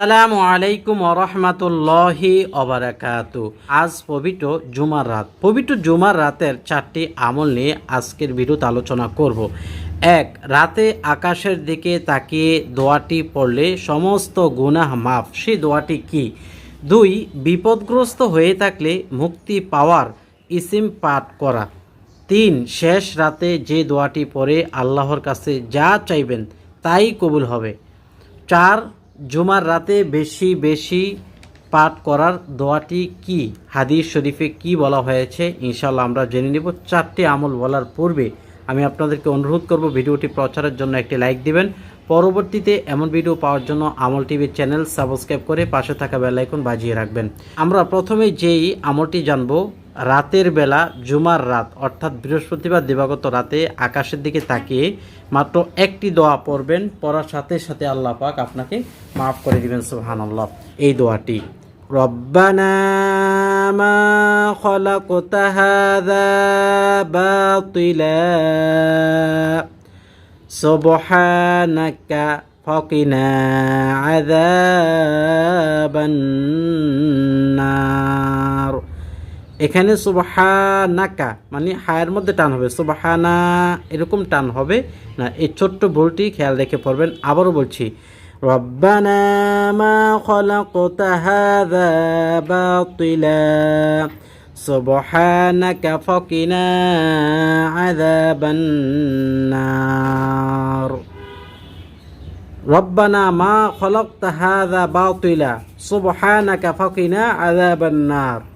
আসসালামু আলাইকুম রহমাতুল্লাহি অবরাকাত আজ পবিত্র জুমার রাত। পবিত্র জুমার রাতের চারটি আমল নিয়ে আজকের ভিডিওতে আলোচনা করব। এক, রাতে আকাশের দিকে তাকিয়ে দোয়াটি পড়লে সমস্ত গুনাহ মাফ। সেই দোয়াটি কি? দুই, বিপদগ্রস্ত হয়ে থাকলে মুক্তি পাওয়ার ইসিম পাঠ করা। তিন, শেষ রাতে যে দোয়াটি পড়ে আল্লাহর কাছে যা চাইবেন তাই কবুল হবে। চার জুমার রাতে বেশি বেশি পাঠ করার দোয়াটি কি? হাদিস শরীফে কি বলা হয়েছে? ইনশাল্লাহ আমরা জেনে নেব। চারটি আমল বলার পূর্বে আমি আপনাদেরকে অনুরোধ করব ভিডিওটি প্রচারের জন্য একটি লাইক দিবেন। পরবর্তীতে এমন ভিডিও পাওয়ার জন্য আমল টিভির চ্যানেল সাবস্ক্রাইব করে পাশে থাকা বেলাইকন বাজিয়ে রাখবেন। আমরা প্রথমে যেই আমলটি জানব রাতের বেলা জুমার রাত, অর্থাৎ বৃহস্পতিবার দিবাগত রাতে আকাশের দিকে তাকিয়ে মাত্র একটি দোয়া পড়বেন, পড়ার সাথে সাথে আল্লাহ পাক আপনাকে মাফ করে দিবেন, সুবহানাল্লাহ। এই দোয়াটি, রব্বানা মা এখানে সুবাহানাকা মানে হায়ের মধ্যে টান হবে। সুবাহানা, এরকম টান হবে না। এই ছোট্ট ভুলটি খেয়াল রেখে পড়বেন। আবারও বলছি, রব্বানা মা খলাকতা হাযা বাতিলা আযাবান নার।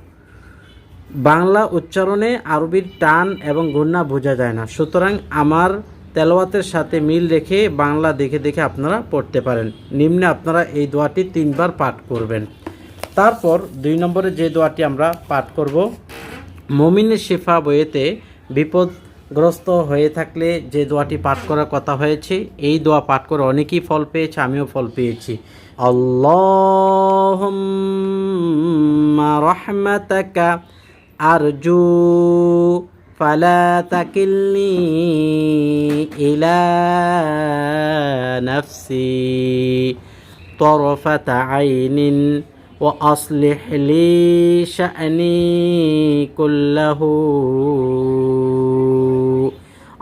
বাংলা উচ্চারণে আরবির টান এবং গুন্না বোঝা যায় না। সুতরাং আমার তেলাওয়াতের সাথে মিল রেখে বাংলা দেখে দেখে আপনারা পড়তে পারেন। নিম্নে আপনারা এই দোয়াটি তিনবার পাঠ করবেন। তারপর দুই নম্বরে যে দোয়াটি আমরা পাঠ করব মমিনের শিফা বইয়েতে বিপদগ্রস্ত হয়ে থাকলে যে দোয়াটি পাঠ করার কথা হয়েছে, এই দোয়া পাঠ করে অনেকেই ফল পেয়েছে, আমিও ফল পেয়েছি। আল্লাহুম্মা রহমাতাকা أرجو فلا تكلني إلى نفسي طرفة عين وأصلح لي شأني كله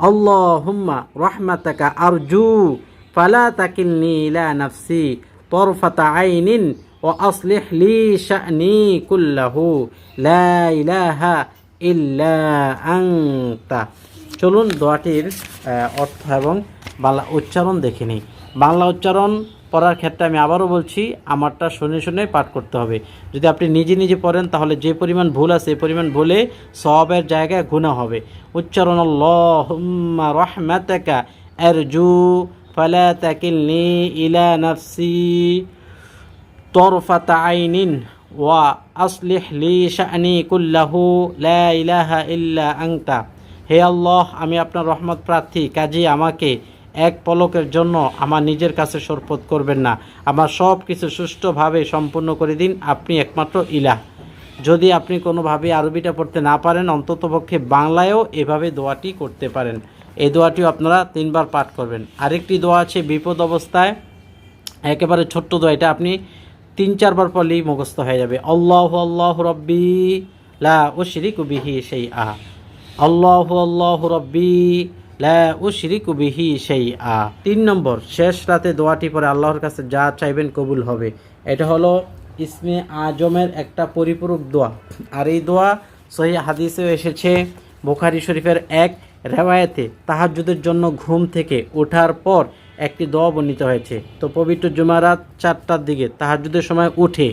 اللهم رحمتك أرجو فلا تكلني إلى نفسي طرفة عين ও আসলিহ লি শানি কুল্লাহু লা ইলাহা ইল্লা চলুন দোয়াটির অর্থ এবং বাংলা উচ্চারণ দেখে নিই। বাংলা উচ্চারণ পড়ার ক্ষেত্রে আমি আবারও বলছি, আমারটা শুনে শুনে পাঠ করতে হবে। যদি আপনি নিজে নিজে পড়েন, তাহলে যে পরিমাণ ভুল আছে সেই পরিমাণ ভুলে সবের জায়গায় গুণা হবে। উচ্চারণ লহম্মা রহমাতাকা আরজু, ফালা তাকিলনি ইলা নাফসি। তরফাতা ওয়া আসলিহ লি কুল্লাহু লা ইলাহা ইল্লা আংতা হে আল্লাহ, আমি আপনার রহমত প্রার্থী। কাজী আমাকে এক পলকের জন্য আমার নিজের কাছে সরপত করবেন না। আমার সব কিছু সুষ্ঠুভাবে সম্পূর্ণ করে দিন। আপনি একমাত্র ইলাহ। যদি আপনি কোনোভাবে আরবিটা পড়তে না পারেন, অন্ততপক্ষে বাংলায়ও এভাবে দোয়াটি করতে পারেন। এই দোয়াটিও আপনারা তিনবার পাঠ করবেন। আরেকটি দোয়া আছে, বিপদ অবস্থায়। একেবারে ছোট্ট দোয়া। এটা আপনি তিন, চারবার পড়লেই মুখস্থ হয়ে যাবে। আল্লাহ আল্লাহ রব্বি লা উশরিকু বিহি সেই আহ আল্লাহ আল্লাহ রব্বি লা উশরিকু বিহি সেই আ তিন নম্বর, শেষ রাতে দোয়াটি পরে আল্লাহর কাছে যা চাইবেন কবুল হবে। এটা হলো ইসমে আজমের একটা পরিপূরক দোয়া। আর এই দোয়া সহি হাদিসেও এসেছে বুখারি শরীফের এক রেওয়ায়েতে, তাহাজ্জুদের জন্য ঘুম থেকে ওঠার পর একটি দোয়া বর্ণিত হয়েছে। তো পবিত্র জুমারাত চারটার দিকে তাহাজ্জুদের সময় উঠে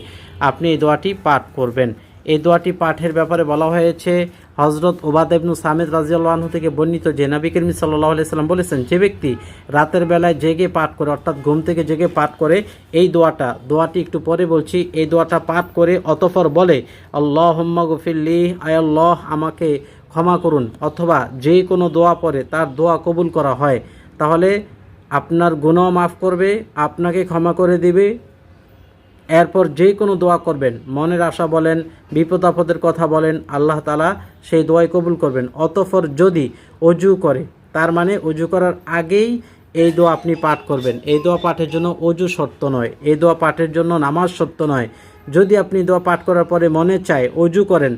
আপনি এই দোয়াটি পাঠ করবেন। এই দোয়াটি পাঠের ব্যাপারে বলা হয়েছে হজরত ওবাদ ইবনু সামিদ রাজিয়াল্লাহু থেকে বর্ণিত যে নবী সাল্লাহ সাল্লাম বলেছেন, যে ব্যক্তি রাতের বেলায় জেগে পাঠ করে, অর্থাৎ ঘুম থেকে জেগে পাঠ করে, এই দোয়াটা, দোয়াটি একটু পরে বলছি, এই দোয়াটা পাঠ করে অতফর বলে আল্লাহ গফিল্লি আয়াল্লাহ আমাকে ক্ষমা করুন। অথবা যে কোনো দোয়া পরে তার দোয়া কবুল করা হয়। তাহলে আপনার গুণও মাফ করবে, আপনাকে ক্ষমা করে দিবে। এরপর যে কোনো দোয়া করবেন, মনের আশা বলেন, বিপদ আপদের কথা বলেন, আল্লাহ তালা সেই দোয়াই কবুল করবেন। অতঃপর যদি অজু করে, তার মানে অজু করার আগেই এই দোয়া আপনি পাঠ করবেন। এই দোয়া পাঠের জন্য অজু শর্ত নয়, এই দোয়া পাঠের জন্য নামাজ শর্ত নয়। যদি আপনি দোয়া পাঠ করার পরে মনে চায় অজু করেন,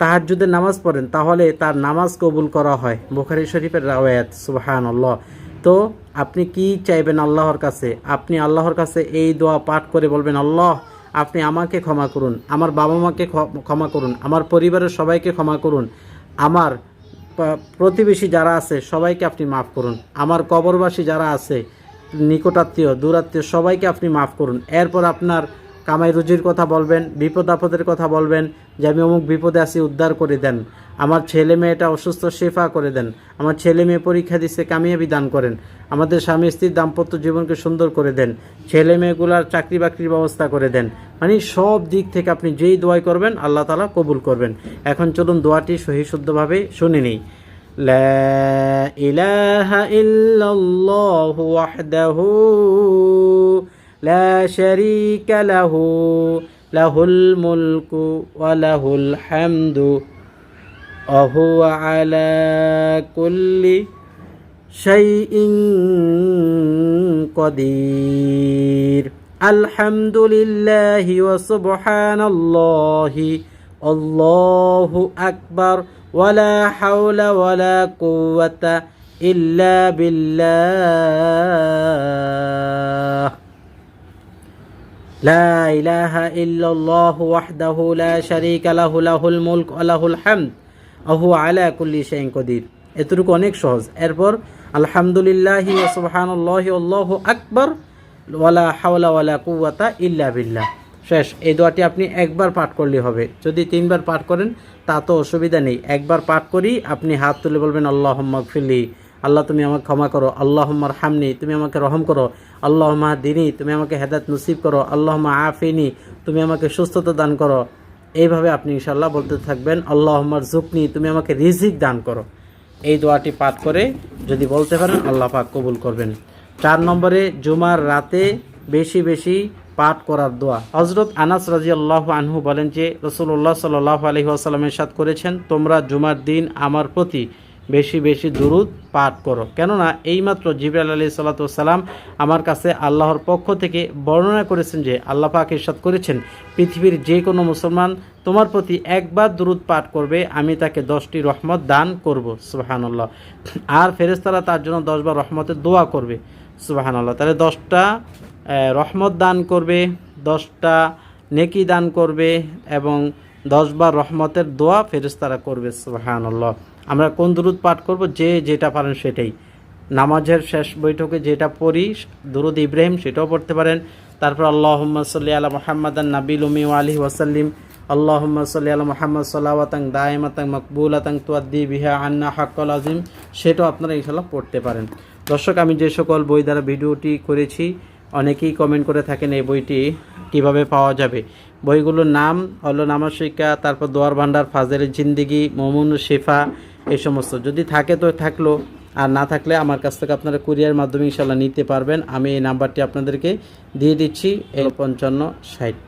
তাহাজ্জুদের নামাজ পড়েন, তাহলে তার নামাজ কবুল করা হয়। বুখারি শরীফের রাওয়ায়াত সুবাহান আল্লাহ তো আপনি কি চাইবেন আল্লাহর কাছে? আপনি আল্লাহর কাছে এই দোয়া পাঠ করে বলবেন, আল্লাহ, আপনি আমাকে ক্ষমা করুন, আমার বাবা মাকে ক্ষ- ক্ষমা করুন, আমার পরিবারের সবাইকে ক্ষমা করুন, আমার প্রতিবেশী যারা আছে সবাইকে আপনি মাফ করুন, আমার কবরবাসী যারা আছে, নিকটাত্মীয়, দূরাত্মীয় সবাইকে আপনি মাফ করুন। এরপর আপনার কামাই রুজির কথা বলবেন বিপদ আপদের কথা বলবেন যে আমি অমুক বিপদে আছি উদ্ধার করে দেন আমার ছেলে মেয়েটা অসুস্থ শেফা করে দেন আমার ছেলে মেয়ে পরীক্ষা দিচ্ছে কামিয়াবি দান করেন আমাদের স্বামী স্ত্রীর দাম্পত্য জীবনকে সুন্দর করে দেন ছেলে মেয়েগুলার চাকরি বাকরির ব্যবস্থা করে দেন মানে সব দিক থেকে আপনি যেই দোয়াই করবেন আল্লাহ তালা কবুল করবেন এখন চলুন দোয়াটি সহি শুদ্ধভাবে শুনে নিই لا إله إلا الله وحده لا شريك له له الملك وله الحمد وهو على كل شيء قدير الحمد لله وسبحان الله الله أكبر ولا حول ولا قوة إلا بالله لا إله إلا الله وحده لا شريك له له الملك وله الحمد وهو على كل شيء قدير এতটুকু অনেক সহজ। এরপর, আলহামদুলিল্লাহ সুবহানাল্লাহ, আল্লাহু আকবার ওয়ালা হাওলা ওয়ালা কুওয়াতা ইল্লা বিল্লাহ। শেষ, এই দোয়াটি আপনি একবার পাঠ করলে হবে। যদি তিনবার পাঠ করেন, তা তো অসুবিধা নেই। একবার পাঠ করি, আপনি হাত তুলে বলবেন আল্লাহ ফিলি আল্লাহ, তুমি আমাকে ক্ষমা করো। আল্লাহ হামনি তুমি আমাকে রহম করো। আল্লাহ দিনী তুমি আমাকে হেদাত নসিব করো। আল্লাহ আফিনি, তুমি আমাকে সুস্থতা দান করো। এইভাবে আপনি ইনশাল্লাহ বলতে থাকবেন আল্লাহ জুকনি তুমি আমাকে রিজিক দান করো। এই দোয়াটি পাঠ করে যদি বলতে পারেন, আল্লাহ পাক কবুল করবেন। চার নম্বরে, জুমার রাতে বেশি বেশি পাঠ করার দোয়া। হজরত আনাস রাজি আল্লাহ আনহু বলেন যে রসুল্লাহ সাল্লাহ আলহি আসাল্লামের সাথ করেছেন, তোমরা জুমার দিন আমার প্রতি বেশি বেশি দুরুদ পাঠ করো। কেননা এইমাত্র জিবরাল আলী সাল্লাতাম আমার কাছে আল্লাহর পক্ষ থেকে বর্ণনা করেছেন যে, আল্লাহ পাক ইরশাদ করেছেন, পৃথিবীর যে কোনো মুসলমান তোমার প্রতি একবার দুরুদ পাঠ করবে, আমি তাকে দশটি রহমত দান করব। সুবাহানাল্লাহ। আর ফেরেস্তারা তার জন্য দশবার রহমতের দোয়া করবে। সুবাহানাল্লাহ। তাহলে দশটা রহমত দান করবে, দশটা নেকি দান করবে এবং দশবার রহমতের দোয়া ফেরেস্তারা করবে। সুবাহানাল্লাহ। আমরা কোন দুরুদ পাঠ করব? যে যেটা পারেন সেটাই। নামাজের শেষ বৈঠকে যেটা পড়ি, দুরুদ ইব্রাহিম সেটাও পড়তে পারেন। তারপর আল্লাহ সাল্লি আলা মোহাম্মদ নাবিল উমি আলি ওয়াসাল্লিম। আল্লাহ সাল্লি আলা মোহাম্মদ সাল্লাওয়াতাং দায়মাতাং মকবুলাতাং তুয়াদ্দি বিহা আন্না হাক্কল আজিম সেটাও আপনারা ইনশাল্লাহ পড়তে পারেন। দর্শক, আমি যে সকল বই দ্বারা ভিডিওটি করেছি, অনেকেই কমেন্ট করে থাকেন এই বইটি কীভাবে পাওয়া যাবে। বইগুলোর নাম, হলো নামাজ শিক্ষা, তারপর দোয়ার ভান্ডার ফাজের জিন্দিগি, মমুন শেফা এই সমস্ত। যদি থাকে তো থাকল, আর না থাকলে আমার কাছ থেকে আপনারা কুরিয়ার মাধ্যমে ইনশাল্লাহ নিতে পারবেন। আমি এই নাম্বারটি আপনাদেরকে দিয়ে দিচ্ছি এই পঞ্চান্ন ষাট।